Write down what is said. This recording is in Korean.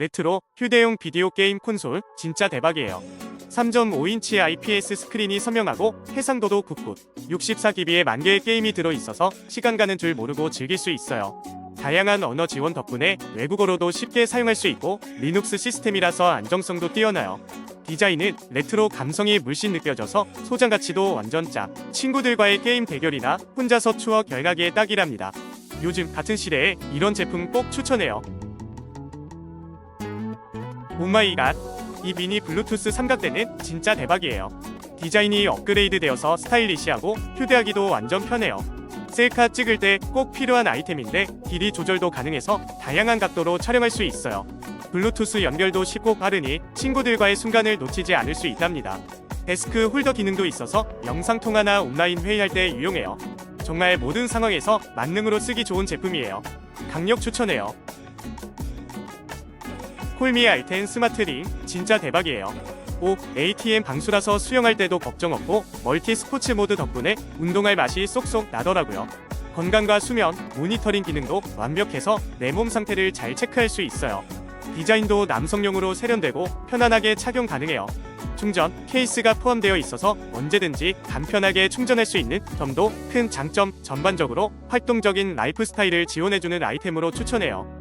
레트로 휴대용 비디오 게임 콘솔 진짜 대박이에요. 3.5인치 IPS 스크린이 선명하고 해상도도 굿굿. 64GB의 만 개의 게임이 들어있어서 시간 가는 줄 모르고 즐길 수 있어요. 다양한 언어 지원 덕분에 외국어로도 쉽게 사용할 수 있고 리눅스 시스템이라서 안정성도 뛰어나요. 디자인은 레트로 감성이 물씬 느껴져서 소장 가치도 완전 짱. 친구들과의 게임 대결이나 혼자서 추억 열나기에 딱이랍니다. 요즘 같은 시대에 이런 제품 꼭 추천해요. 오마이갓 이 미니 블루투스 삼각대는 진짜 대박이에요. 디자인이 업그레이드 되어서 스타일리시하고 휴대하기도 완전 편해요. 셀카 찍을 때 꼭 필요한 아이템인데 길이 조절도 가능해서 다양한 각도로 촬영할 수 있어요. 블루투스 연결도 쉽고 빠르니 친구들과의 순간을 놓치지 않을 수 있답니다. 데스크 홀더 기능도 있어서 영상통화나 온라인 회의할 때 유용해요. 정말 모든 상황에서 만능으로 쓰기 좋은 제품이에요. 강력 추천해요. 콜미 알텐 스마트링 진짜 대박이에요. 오, ATM 방수라서 수영할 때도 걱정 없고 멀티 스포츠 모드 덕분에 운동할 맛이 쏙쏙 나더라고요. 건강과 수면, 모니터링 기능도 완벽해서 내 몸 상태를 잘 체크할 수 있어요. 디자인도 남성용으로 세련되고 편안하게 착용 가능해요. 충전 케이스가 포함되어 있어서 언제든지 간편하게 충전할 수 있는 점도 큰 장점 전반적으로 활동적인 라이프 스타일을 지원해주는 아이템으로 추천해요.